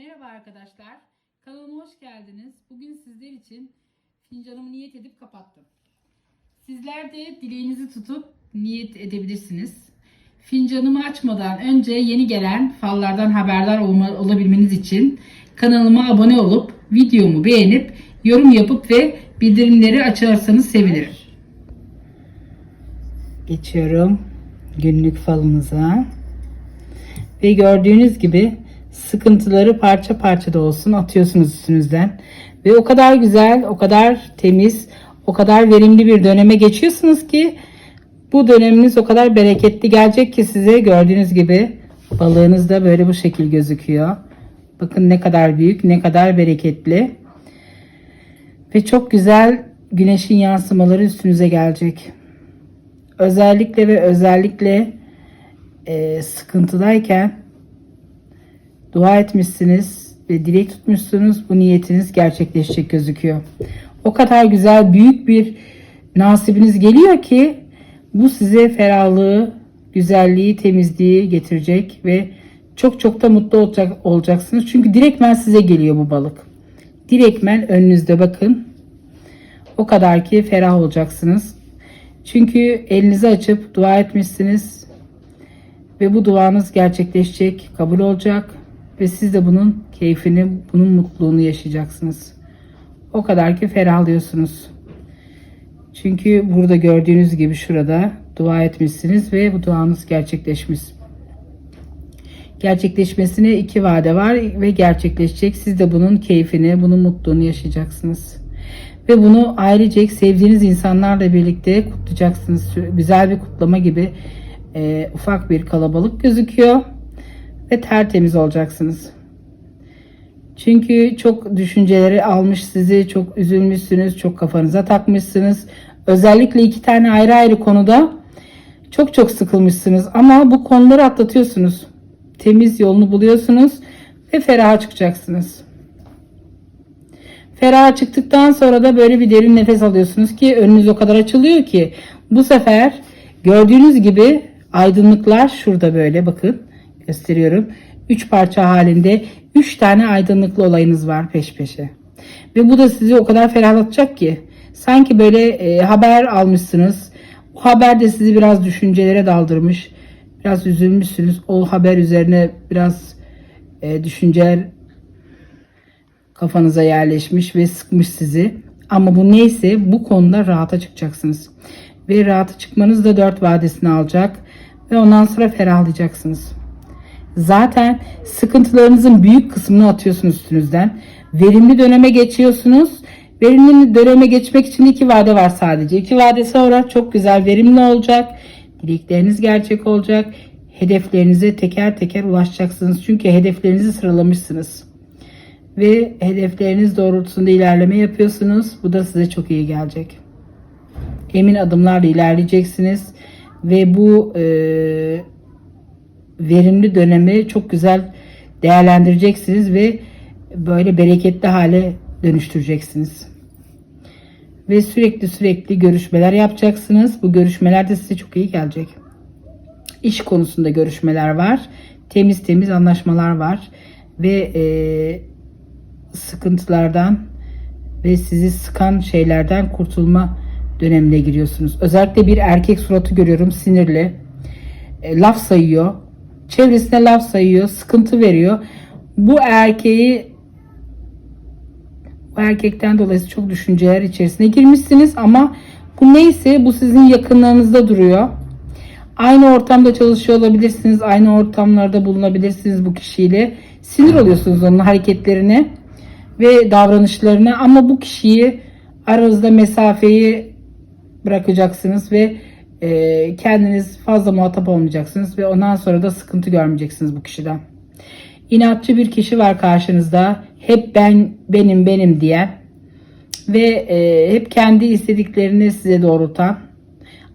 Merhaba arkadaşlar. Kanalıma hoş geldiniz. Bugün sizler için fincanımı niyet edip kapattım. Sizler de dileğinizi tutup niyet edebilirsiniz. Fincanımı açmadan önce yeni gelen fallardan haberdar olma, olabilmeniz için kanalıma abone olup videomu beğenip yorum yapıp ve bildirimleri açarsanız sevinirim. Geçiyorum günlük falımıza. Ve gördüğünüz gibi sıkıntıları parça parça da olsun atıyorsunuz üstünüzden. Ve o kadar güzel, o kadar temiz, o kadar verimli bir döneme geçiyorsunuz ki bu döneminiz o kadar bereketli gelecek ki size gördüğünüz gibi balığınız da böyle bu şekil gözüküyor. Bakın ne kadar büyük, ne kadar bereketli. Ve çok güzel güneşin yansımaları üstünüze gelecek. Özellikle ve özellikle e, sıkıntıdayken dua etmişsiniz ve dilek tutmuşsunuz. Bu niyetiniz gerçekleşecek gözüküyor. O kadar güzel büyük bir nasibiniz geliyor ki bu size ferahlığı, güzelliği, temizliği getirecek ve çok çok da mutlu olacak, olacaksınız. Çünkü direktmen size geliyor bu balık. Direktmen önünüzde bakın. O kadar ki ferah olacaksınız. Çünkü elinizi açıp dua etmişsiniz ve bu duanız gerçekleşecek, kabul olacak ve siz de bunun keyfini, bunun mutluluğunu yaşayacaksınız. O kadar ki ferahlıyorsunuz. Çünkü burada gördüğünüz gibi şurada dua etmişsiniz ve bu duanız gerçekleşmiş. Gerçekleşmesine iki vade var ve gerçekleşecek. Siz de bunun keyfini, bunun mutluluğunu yaşayacaksınız. Ve bunu ailecek sevdiğiniz insanlarla birlikte kutlayacaksınız. Güzel bir kutlama gibi e, ufak bir kalabalık gözüküyor. Ve tertemiz olacaksınız. Çünkü çok düşünceleri almış sizi, çok üzülmüşsünüz, çok kafanıza takmışsınız. Özellikle iki tane ayrı ayrı konuda çok çok sıkılmışsınız. Ama bu konuları atlatıyorsunuz. Temiz yolunu buluyorsunuz ve feraha çıkacaksınız. Feraha çıktıktan sonra da böyle bir derin nefes alıyorsunuz ki önünüz o kadar açılıyor ki bu sefer gördüğünüz gibi aydınlıklar şurada böyle bakın gösteriyorum. 3 parça halinde 3 tane aydınlıklı olayınız var peş peşe. Ve bu da sizi o kadar ferahlatacak ki sanki böyle e, haber almışsınız. O haber de sizi biraz düşüncelere daldırmış. Biraz üzülmüşsünüz. O haber üzerine biraz e, düşünceler kafanıza yerleşmiş ve sıkmış sizi. Ama bu neyse bu konuda rahata çıkacaksınız. Ve rahata çıkmanız da dört vadesini alacak. Ve ondan sonra ferahlayacaksınız. Zaten sıkıntılarınızın büyük kısmını atıyorsunuz üstünüzden. Verimli döneme geçiyorsunuz. Verimli döneme geçmek için iki vade var sadece. İki vade sonra çok güzel verimli olacak. Dilekleriniz gerçek olacak. Hedeflerinize teker teker ulaşacaksınız. Çünkü hedeflerinizi sıralamışsınız. Ve hedefleriniz doğrultusunda ilerleme yapıyorsunuz. Bu da size çok iyi gelecek. Emin adımlarla ilerleyeceksiniz. Ve bu e, verimli dönemi çok güzel değerlendireceksiniz ve böyle bereketli hale dönüştüreceksiniz. Ve sürekli sürekli görüşmeler yapacaksınız. Bu görüşmeler de size çok iyi gelecek. İş konusunda görüşmeler var. Temiz temiz anlaşmalar var. Ve e, sıkıntılardan ve sizi sıkan şeylerden kurtulma dönemine giriyorsunuz. Özellikle bir erkek suratı görüyorum sinirli. E, laf sayıyor. Çevresine laf sayıyor. Sıkıntı veriyor. Bu erkeği bu erkekten dolayı çok düşünceler içerisine girmişsiniz ama bu neyse bu sizin yakınlarınızda duruyor. Aynı ortamda çalışıyor olabilirsiniz. Aynı ortamlarda bulunabilirsiniz bu kişiyle. Sinir oluyorsunuz onun hareketlerine ve davranışlarına ama bu kişiyi aranızda mesafeyi bırakacaksınız ve e, kendiniz fazla muhatap olmayacaksınız ve ondan sonra da sıkıntı görmeyeceksiniz bu kişiden. İnatçı bir kişi var karşınızda. Hep ben benim benim diyen ve e, hep kendi istediklerini size doğrultan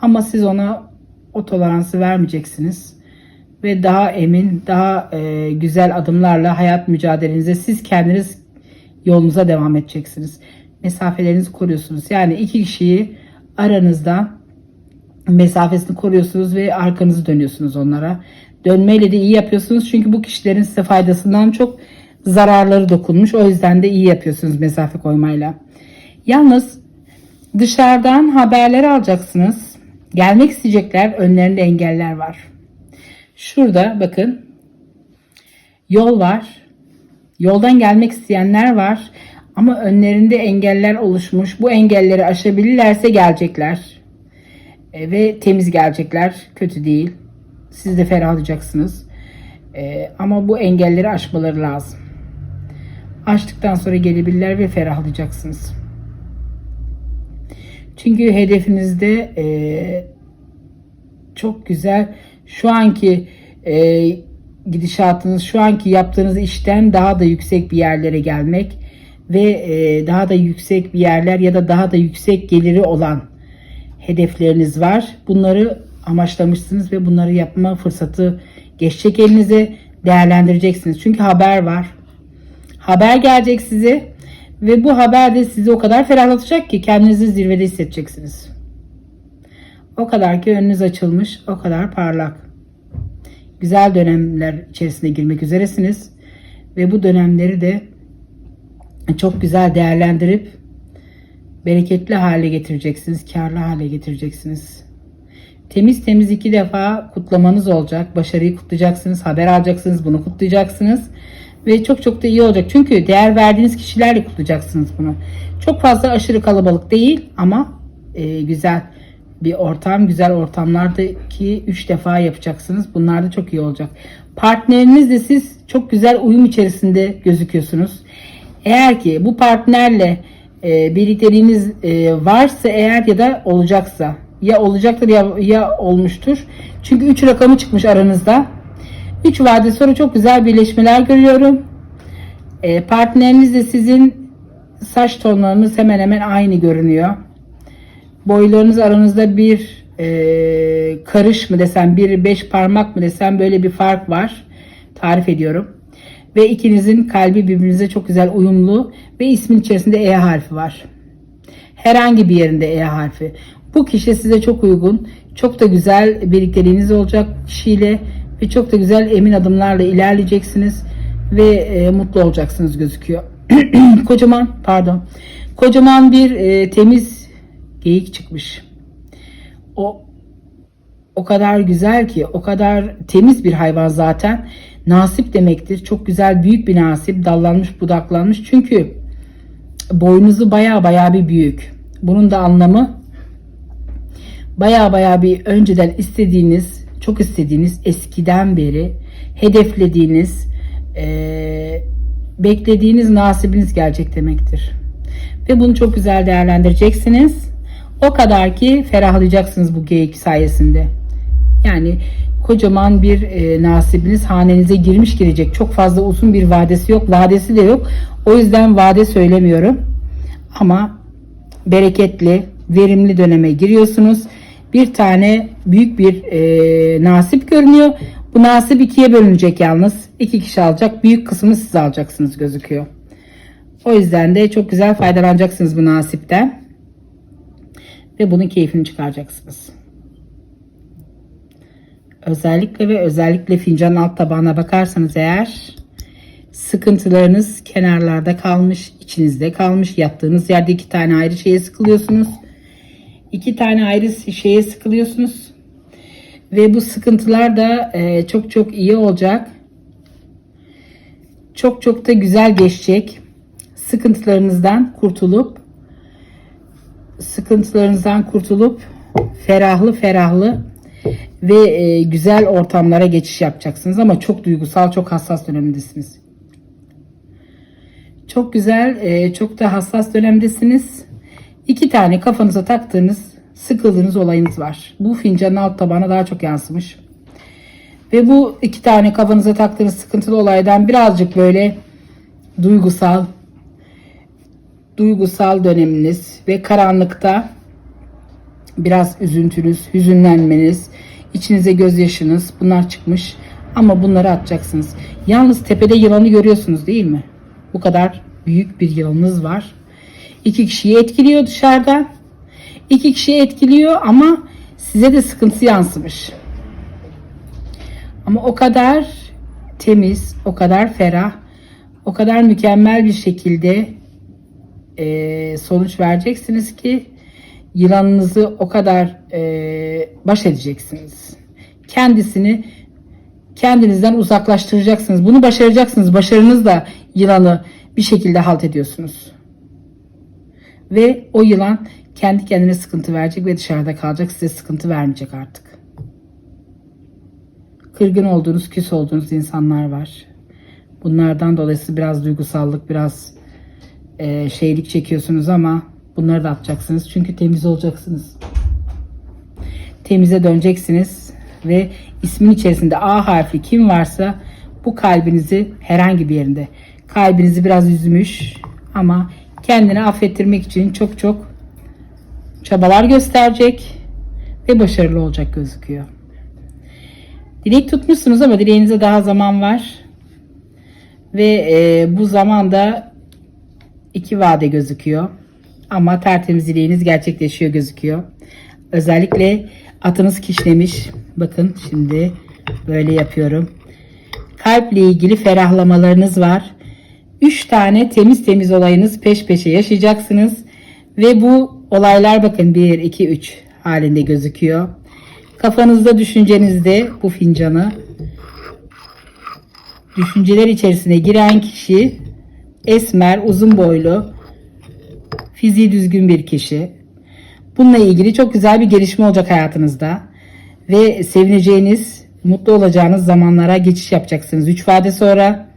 ama siz ona o toleransı vermeyeceksiniz ve daha emin, daha e, güzel adımlarla hayat mücadelenize siz kendiniz yolunuza devam edeceksiniz. Mesafelerinizi koruyorsunuz. Yani iki kişiyi aranızda mesafesini koruyorsunuz ve arkanızı dönüyorsunuz onlara. Dönmeyle de iyi yapıyorsunuz çünkü bu kişilerin size faydasından çok zararları dokunmuş. O yüzden de iyi yapıyorsunuz mesafe koymayla. Yalnız dışarıdan haberler alacaksınız. Gelmek isteyecekler. Önlerinde engeller var. Şurada bakın yol var. Yoldan gelmek isteyenler var. Ama önlerinde engeller oluşmuş. Bu engelleri aşabilirlerse gelecekler. E, ve temiz gelecekler. Kötü değil. Siz de ferahlayacaksınız. E, ama bu engelleri aşmaları lazım. Aştıktan sonra gelebilirler ve ferahlayacaksınız. Çünkü hedefinizde e, çok güzel şu anki e, gidişatınız, şu anki yaptığınız işten daha da yüksek bir yerlere gelmek ve e, daha da yüksek bir yerler ya da daha da yüksek geliri olan hedefleriniz var. Bunları amaçlamışsınız ve bunları yapma fırsatı geçecek elinize değerlendireceksiniz. Çünkü haber var. Haber gelecek size ve bu haber de sizi o kadar ferahlatacak ki kendinizi zirvede hissedeceksiniz. O kadar ki önünüz açılmış, o kadar parlak. Güzel dönemler içerisine girmek üzeresiniz ve bu dönemleri de çok güzel değerlendirip bereketli hale getireceksiniz, karlı hale getireceksiniz. Temiz temiz iki defa kutlamanız olacak. Başarıyı kutlayacaksınız, haber alacaksınız, bunu kutlayacaksınız. Ve çok çok da iyi olacak. Çünkü değer verdiğiniz kişilerle kutlayacaksınız bunu. Çok fazla aşırı kalabalık değil ama e, güzel bir ortam, güzel ortamlardaki 3 defa yapacaksınız. Bunlar da çok iyi olacak. Partnerinizle siz çok güzel uyum içerisinde gözüküyorsunuz. Eğer ki bu partnerle e, birlikteliğiniz e, varsa eğer ya da olacaksa ya olacaktır ya, ya olmuştur. Çünkü 3 rakamı çıkmış aranızda. 3 vade sonra çok güzel birleşmeler görüyorum. E, partneriniz de sizin saç tonlarınız hemen hemen aynı görünüyor. Boylarınız aranızda bir e, karış mı desem, bir beş parmak mı desem böyle bir fark var. Tarif ediyorum. Ve ikinizin kalbi birbirinize çok güzel uyumlu ve ismin içerisinde E harfi var. Herhangi bir yerinde E harfi. Bu kişi size çok uygun. Çok da güzel birlikteliğiniz olacak kişiyle ve çok da güzel emin adımlarla ilerleyeceksiniz ve e, mutlu olacaksınız gözüküyor. kocaman pardon. Kocaman bir e, temiz geyik çıkmış. O o kadar güzel ki, o kadar temiz bir hayvan zaten. Nasip demektir. Çok güzel büyük bir nasip. Dallanmış, budaklanmış. Çünkü boynuzu baya baya bir büyük. Bunun da anlamı baya baya bir önceden istediğiniz, çok istediğiniz, eskiden beri hedeflediğiniz, eee, beklediğiniz nasibiniz gelecek demektir. Ve bunu çok güzel değerlendireceksiniz. O kadar ki ferahlayacaksınız bu geyik sayesinde. Yani kocaman bir e, nasibiniz hanenize girmiş gelecek. Çok fazla uzun bir vadesi yok. Vadesi de yok. O yüzden vade söylemiyorum. Ama bereketli, verimli döneme giriyorsunuz. Bir tane büyük bir e, nasip görünüyor. Bu nasip ikiye bölünecek yalnız. İki kişi alacak. Büyük kısmını siz alacaksınız gözüküyor. O yüzden de çok güzel faydalanacaksınız bu nasipten. Ve bunun keyfini çıkaracaksınız. Özellikle ve özellikle fincanın alt tabağına bakarsanız eğer sıkıntılarınız kenarlarda kalmış, içinizde kalmış. Yattığınız yerde iki tane ayrı şeye sıkılıyorsunuz. İki tane ayrı şeye sıkılıyorsunuz. Ve bu sıkıntılar da e, çok çok iyi olacak. Çok çok da güzel geçecek. Sıkıntılarınızdan kurtulup sıkıntılarınızdan kurtulup ferahlı ferahlı ve e, güzel ortamlara geçiş yapacaksınız ama çok duygusal, çok hassas dönemdesiniz. Çok güzel, e, çok da hassas dönemdesiniz. İki tane kafanıza taktığınız, sıkıldığınız olayınız var. Bu fincanın alt tabağına daha çok yansımış. Ve bu iki tane kafanıza taktığınız sıkıntılı olaydan birazcık böyle duygusal, duygusal döneminiz ve karanlıkta biraz üzüntünüz, hüzünlenmeniz, içinize gözyaşınız bunlar çıkmış ama bunları atacaksınız. Yalnız tepede yılanı görüyorsunuz değil mi? Bu kadar büyük bir yılanınız var. İki kişiyi etkiliyor dışarıda. İki kişiyi etkiliyor ama size de sıkıntı yansımış. Ama o kadar temiz, o kadar ferah, o kadar mükemmel bir şekilde e, sonuç vereceksiniz ki yılanınızı o kadar e, baş edeceksiniz. Kendisini kendinizden uzaklaştıracaksınız. Bunu başaracaksınız. Başarınızla yılanı bir şekilde halt ediyorsunuz. Ve o yılan kendi kendine sıkıntı verecek ve dışarıda kalacak. Size sıkıntı vermeyecek artık. Kırgın olduğunuz, küs olduğunuz insanlar var. Bunlardan dolayısıyla biraz duygusallık, biraz e, şeylik çekiyorsunuz ama bunları da atacaksınız. Çünkü temiz olacaksınız. Temize döneceksiniz ve ismin içerisinde A harfi kim varsa bu kalbinizi herhangi bir yerinde kalbinizi biraz üzmüş ama kendini affettirmek için çok çok çabalar gösterecek ve başarılı olacak gözüküyor. Dilek tutmuşsunuz ama dileğinize daha zaman var. Ve e, bu zamanda iki vade gözüküyor. Ama tertemiz dileğiniz gerçekleşiyor gözüküyor. Özellikle atınız kişnemiş. Bakın şimdi böyle yapıyorum. Kalple ilgili ferahlamalarınız var. Üç tane temiz temiz olayınız peş peşe yaşayacaksınız. Ve bu olaylar bakın 1, 2, 3 halinde gözüküyor. Kafanızda düşüncenizde bu fincanı düşünceler içerisine giren kişi esmer, uzun boylu, fiziği düzgün bir kişi. Bununla ilgili çok güzel bir gelişme olacak hayatınızda. Ve sevineceğiniz, mutlu olacağınız zamanlara geçiş yapacaksınız. 3 vade sonra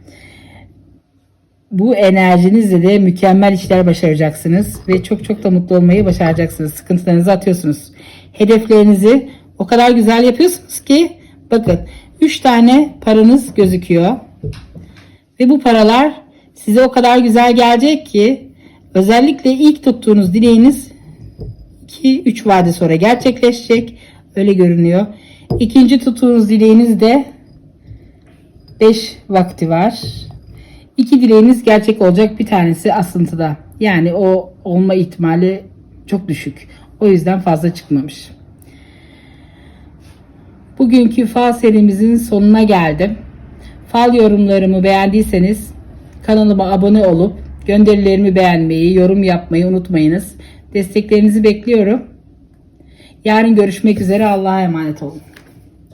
bu enerjinizle de mükemmel işler başaracaksınız. Ve çok çok da mutlu olmayı başaracaksınız. Sıkıntılarınızı atıyorsunuz. Hedeflerinizi o kadar güzel yapıyorsunuz ki bakın 3 tane paranız gözüküyor. Ve bu paralar size o kadar güzel gelecek ki özellikle ilk tuttuğunuz dileğiniz 2-3 vade sonra gerçekleşecek. Öyle görünüyor. İkinci tuttuğunuz dileğiniz de 5 vakti var. İki dileğiniz gerçek olacak. Bir tanesi asıntıda. Yani o olma ihtimali çok düşük. O yüzden fazla çıkmamış. Bugünkü fal serimizin sonuna geldim. Fal yorumlarımı beğendiyseniz kanalıma abone olup gönderilerimi beğenmeyi, yorum yapmayı unutmayınız. Desteklerinizi bekliyorum. Yarın görüşmek üzere. Allah'a emanet olun.